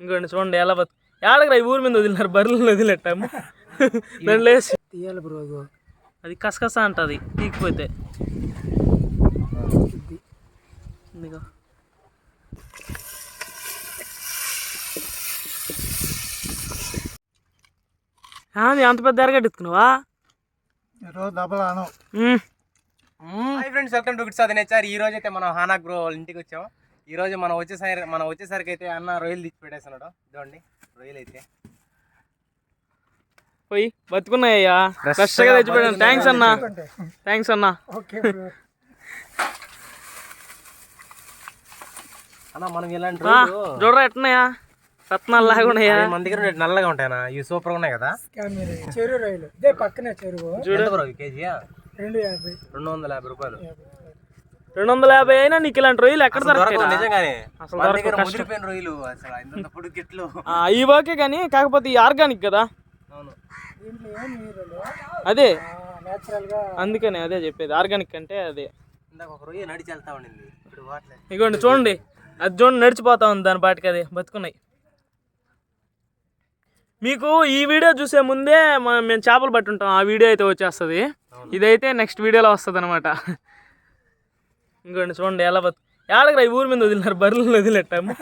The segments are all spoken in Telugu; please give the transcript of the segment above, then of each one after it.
ఇంకోండి చూడండి ఎలా బతు ఏడగరా ఈ ఊరి మీద వదిలినారు బర్రెలను వదిలేటాము. దాన్ని లేచి. తీయాలి బ్రో అది కసకస అంటది ఇదిగో. నీ అంత పెద్ద ఎరగట్టుకున్నావా friends welcome to good sir nature ఈ రోజు అయితే మనం బ్రో వాళ్ళ ఇంటికి వచ్చాం ఈ రోజు మనం వచ్చేసరి మనం వచ్చేసరికి అయితే అన్న రొయ్యలు తెచ్చి పెట్టేస్తున్నాడు. ఇదిగోండి రొయ్యలు అయితే. పోయి బతుకున్నాయ్యా. ఫ్రెష్గా థ్యాంక్స్ అన్న. థ్యాంక్స్ అన్న. Okay bro. అన్న మనం ఇలాంటి రొయ్యలు చూడరా ఎట్టున్నాయా రత్నాలు లాగా ఉన్నాయా? మన దగ్గర నల్లగా ఉంటాయన్న. ఇవి సూపర్ ఉన్నాయి కదా? చెరువు రైలు ఇదే పక్కనే చెరువు. కేజీ రెండు యాభై. రెండు వందల యాభై రూపాయలు. రెండు వందల యాభై అయినా నీకు ఇలాంటి రొయ్యలు ఎక్కడ గిట్లు. ఇవి ఓకే కానీ కాకపోతే ఈ ఆర్గానిక్ కదా? అదే. నేచురల్గా అందుకనే అదే చెప్పేది. ఆర్గానిక్ అంటే అదే. ఇగోండి చూడండి. అది చూడండి నడిచిపోతా ఉంది దాని పాటికి అది. బతుకున్నాయి. మీకు ఈ వీడియో చూసే ముందే మేము చేపలు పట్టుంటాం. ఆ వీడియో అయితే వచ్చేస్తుంది. ఇదైతే నెక్స్ట్ వీడియోలో వస్తుంది అనమాట ఇంకోండి చూడండి ఎలా బతు ఏడగరా ఈ ఊరి మీద వదిలినారు బర్రెలను వదిలేటాము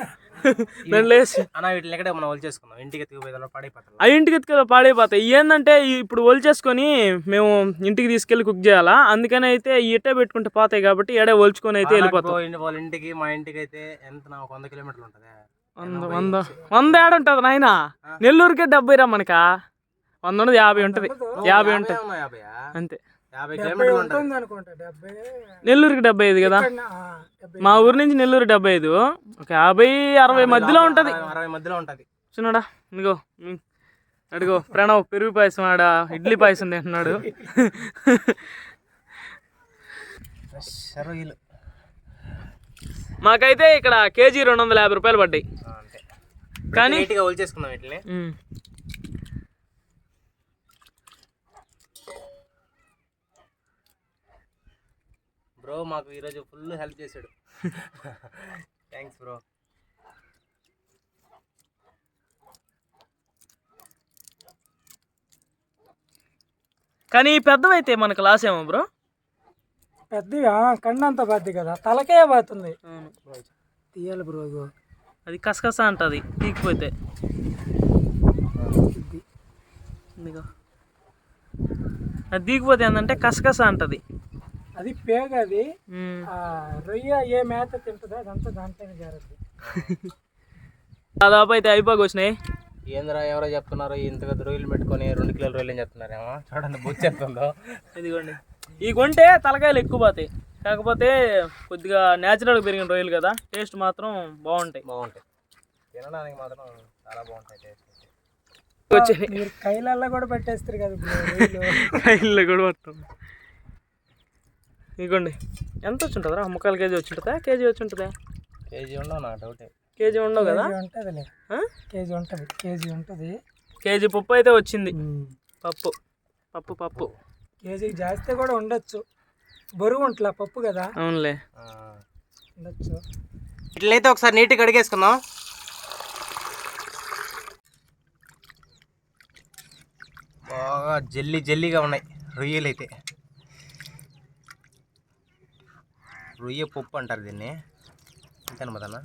దాన్ని లేచి. అన్న వీటిని ఎక్కడే మనం వాళ్ళు చేసుకుందాం ఇంటికి ఎత్తుకుపోయేదాలో పడైపోతాం ఆ ఇంటికి ఎత్తుకెళ్ళి పాడైపోతాయి. ఏంటంటే ఇప్పుడు ఒలిచేసుకొని మేము ఇంటికి తీసుకెళ్ళి కుక్ చేయాలా? అందుకని అయితే ఈ ఇట్టే పెట్టుకుంటే పోతాయి కాబట్టి ఎడే ఒలుచుకొని అయితే వెళ్ళిపోతాం. వాళ్ళ ఇంటికి మా ఇంటికి అయితే ఎంత ఒక వంద కిలోమీటర్లు ఉంటుంది? వంద వంద. వంద ఏడు ఉంటుంది నాయన. నెల్లూరుకే డెబ్బై రా మనక? వంద ఉండదు యాభై ఉంటుంది. యాభై ఉంటుంది. అంతే. నెల్లూరుకి డెబ్బై ఐదు కదా? మా ఊరు నుంచి నెల్లూరు డెబ్బై ఐదు. ఒక యాభై అరవై మధ్యలో ఉంటుంది. అరవై మధ్యలో ఉంటుంది. చిన్నడా ఇదిగో. అడిగో ప్రణవ్ పెరుగు పాయసం ఆడ ఇడ్లీ పాయసం తింటున్నాడు. మాకైతే ఇక్కడ కేజీ రెండు వందల యాభై రూపాయలు పడ్డాయి. కానీ- నీట్గా ఒలిచేసుకుందాం వీటిని ఉమ్. బ్రో మాకు ఈరోజు ఫుల్ హెల్ప్ చేశాడు. Thanks bro. కానీ పెద్దవైతే మనకు లాస్ ఏమో బ్రో? పెద్దవి ఆ, కండంత పెద్ద కదా. తలకే పోతుంది. తీయాలి బ్రో అది కసకస అంటది ఇదిగో. అది తీగిపోతే ఏంటంటే కసకస అంటది. అది పేగ అది రొయ్య ఏ మేత తింటుందో అదంతా దాంట్లోనే జారుద్ది. దాదాపు అయితే అయిపోయి వచ్చినాయి ఏంద్రా ఎవరో చెప్తున్నారు ఇంత పెద్ద రొయ్యలు పెట్టుకొని రెండు కిలోల రొయ్యలు అని చెప్తున్నారేమో చూడండి బుచ్చి ఎంత ఉందో. ఇదిగోండి. ఈ కొంటే తలకాయలు ఎక్కువ పోతాయి. కాకపోతే కొద్దిగా న్యాచురల్గా పెరిగిన రొయ్యలు కదా టేస్ట్ మాత్రం బాగుంటాయి. బాగుంటాయి. తినడానికి మాత్రం చాలా బాగుంటాయి టేస్ట్ వచ్చాయి. మీరు కైలల్లో కూడా పెట్టేస్తారు కదా రైల్లో కూడా పడతాం ఇదిగోండి ఎంత వచ్చి ఉంటుందా ముక్కాలు కేజీ వచ్చి ఉంటుందా కేజీ వచ్చి ఉంటుందా కేజీ ఉండవు నా డౌటే కేజీ ఉండవు కదా? కేజీ ఆ? కేజీ ఉంటుంది. కేజీ ఉంటుంది. కేజీ పప్పు అయితే వచ్చింది. పప్పు. పప్పు పప్పు. కేజీకి జాస్తి కూడా ఉండొచ్చు. బరువు ఉంట్లా పప్పు కదా? అవునులే. ఉండొచ్చు. ఇట్లయితే ఒకసారి నీట్గా అడిగేసుకుందాం బాగా జల్లి జల్లిగా ఉన్నాయి. రొయ్యలు అయితే రొయ్య పప్పు అంటారు దీన్ని. అంతేనా మదన్న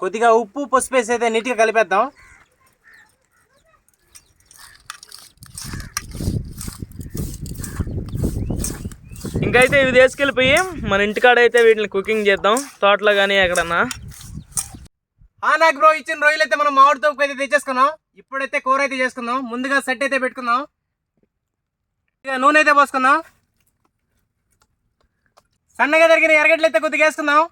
కొద్దిగా ఉప్పు పసుపు వేసి అయితే నీట్గా కలిపేద్దాం. ఇంకైతే ఇవి తీసుకెళ్ళిపోయి మన ఇంటికాడ అయితే వీటిని కుకింగ్ చేద్దాం. తోటలో కానీ ఎక్కడన్నా. ఆ నాకు బ్రో ఇచ్చిన రొయ్యలు అయితే మనం మామిడి తోపుకు అయితే తెచ్చేసుకున్నాం. ఇప్పుడైతే కూర అయితే చేసుకుందాం. ముందుగా సెట్ అయితే పెట్టుకుందాం. ఇక నూనె అయితే పోసుకుందాం. సన్నగా తరిగిన ఎరగడ్లు అయితే కొద్దిగా వేసుకుందాం.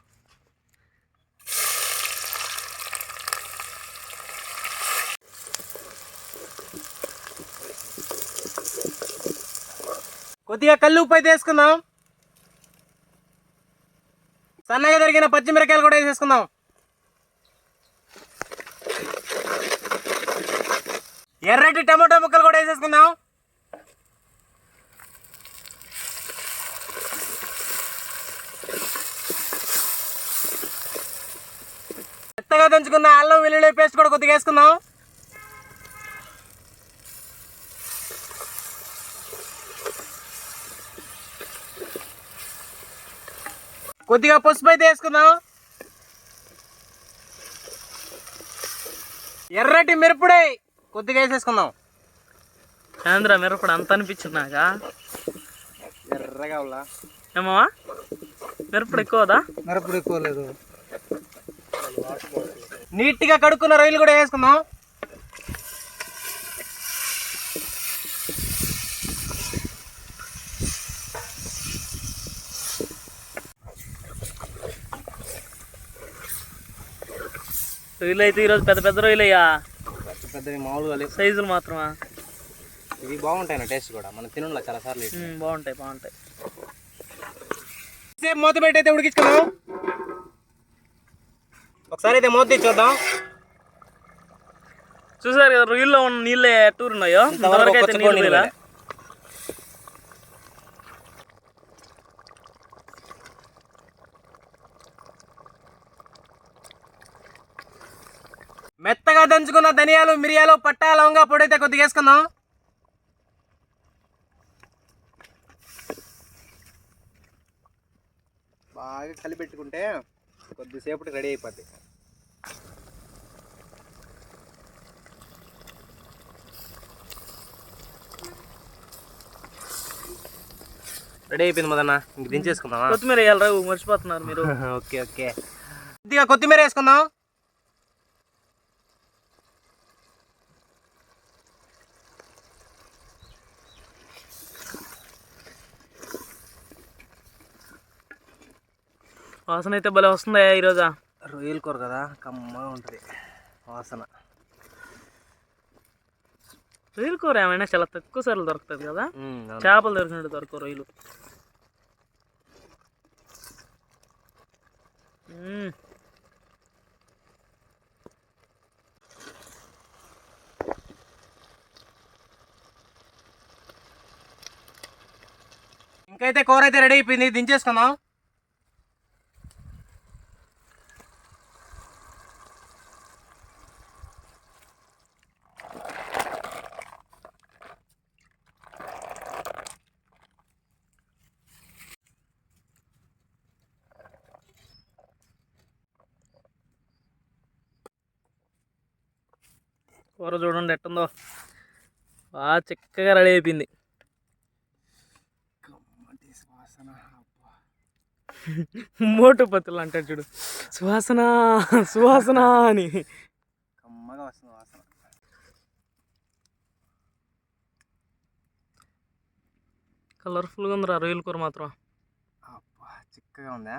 కొద్దిగా కళ్ళు ఉప్పు అయితే వేసుకుందాం. సన్నగా తరిగిన పచ్చిమిరకాయలు కూడా వేసేసుకుందాం. ఎర్రటి టమాటా ముక్కలు కూడా వేసేసుకున్నాం మెత్తగా దంచుకున్న అల్లం వెల్లుల్లి పేస్ట్ కూడా కొద్దిగా వేసుకుందాం. కొద్దిగా పసుపు అయితే వేసుకుందాం. ఎర్రటి మిరపుడై. కొద్దిగా వేసేసుకుందాం. ఆంధ్ర మిరపడు అంత అనిపించింది నాకా? ఎర్రగా ఉల్లా ఏమా మిరపడు ఎక్కువదా? మిరపడు ఎక్కువ లేదు. నీట్గా కడుక్కున్న రొయ్యలు కూడా వేసుకుందాం. రొయ్యలు అయితే ఈరోజు పెద్ద పెద్ద రొయ్యలు అయ్యా పెద్దవి మామూలుగా లేవు. సైజులు మాత్రమా? ఇవి బాగుంటాయి నా టేస్ట్ కూడా. మనం తినుండా చాలా సార్లు బాగుంటాయి బాగుంటాయి. సేపు మూత పెట్టి అయితే ఉడికించుకుందాం. ఒకసారి అయితే మూత చూద్దాం. చూసారు కదా రొయ్యల్లో ఉన్న నీళ్ళు టూర్ ఉన్నాయో? ఇంతవరకు అయితే నీళ్ళు. మెత్తగా దంచుకున్న ధనియాలు మిరియాలు పట్టా లవంగా పొడి అయితే కొద్దిగా వేసుకుందాం. బాగా కలిపెట్టుకుంటే కొద్దిసేపటి రెడీ అయిపోద్ది. రెడీ అయిపోయింది మదన్న ఇంక దించేసుకుందామా? కొత్తిమీర వేయాలరా మర్చిపోతున్నారు మీరు. Okay okay. కొద్దిగా కొత్తిమీర వేసుకుందాం. వాసన అయితే భలే వస్తుందా ఈరోజు. రొయ్యల కూర కదా కమ్మగా ఉంటుంది వాసన. రొయ్యల కూర ఏమైనా చాలా తక్కువ సార్లు దొరుకుతుంది కదా? చేపలు దొరికినట్టు దొరకవు రొయ్యలు. ఇంకైతే కూర అయితే రెడీ అయిపోయింది దించేసుకుందాం. కూర చూడండి ఎట్టుందో. బాగా చిక్కగా రెడీ అయిపోయింది. మోటు పత్తులు అంటాడు చూడు. సువాసన సువాసన అని. కమ్మగా వస్తుంది వాసన. కలర్ఫుల్గా ఉందిరా రొయ్యల కూర మాత్రం. అబ్బా చిక్కగా ఉందా.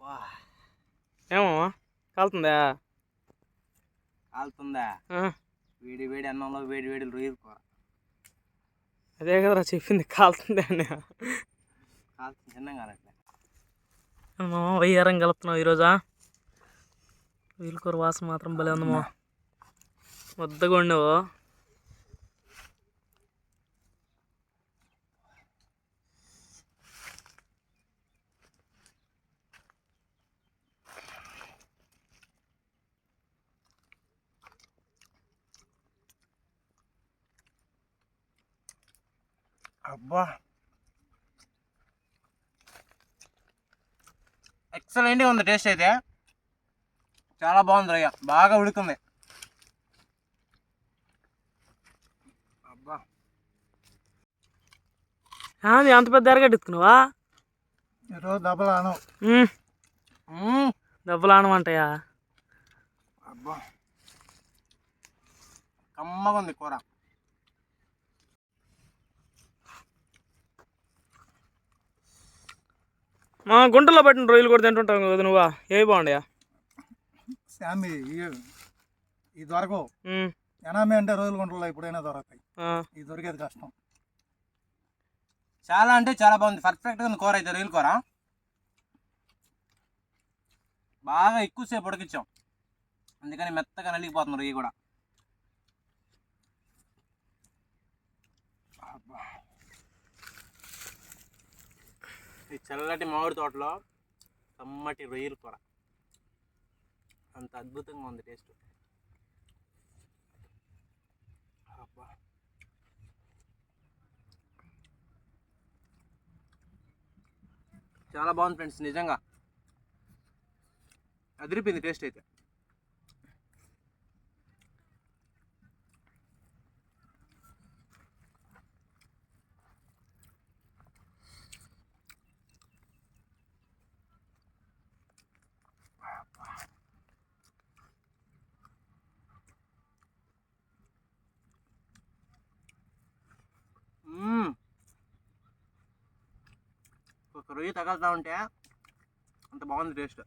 వా. ఏమో కాలుతుందా? కాలుతుందా? వేడి వేడి అన్నంలో వేడి వేడి రొయ్యల కూర. అదే కదరా చెప్పింది కాలుతుంది అని. కాలుతుంది చిన్నగా అనట్లే మా వయ్యారం కలుపుతున్నావు ఈరోజా? రొయ్యల కూర వాసన మాత్రం భలే ఉందమ్మా. ముద్దగా ఉండవు అబ్బా. ఎక్సలెంట్గా ఉంది టేస్ట్ అయితే. చాలా బాగుంది రొయ్య. బాగా ఉడుకుంది. అబ్బా. అంత పెద్ద ఎరగడ్డెత్తుకున్నావా ఈరోజు దెబ్బలాను మ్మ్. దెబ్బలు ఆనమంటాయా అబ్బా. కమ్మగా ఉంది కూర. మా గుంటలో పట్టిన రొయ్యలు కూడా తింటుంటావు కదా నువ్వా? ఏ బాగుండయా? శామి ఈ దొరకవు. ఎనామి అంటే రోజుల గుంటల్లో ఎప్పుడైనా దొరుకుతాయి. ఇది దొరికేది కష్టం. చాలా అంటే చాలా బాగుంది. పర్ఫెక్ట్గా ఉంది కూర అయితే రొయ్యల కూర. బాగా ఎక్కువసేపు ఉడికించాం. అందుకని మెత్తగా నలిగిపోతుంది రొయ్య కూడా. ఈ చల్లటి మామిడి తోటలో కమ్మటి రొయ్యల కూర. అంత అద్భుతంగా ఉంది టేస్ట్ అబ్బా. చాలా బాగుంది ఫ్రెండ్స్ నిజంగా. అదిరిపోయింది టేస్ట్ అయితే మ్మ్. ఒక రొయ్య తగలుతా ఉంటే అంత బాగుంది టేస్ట్.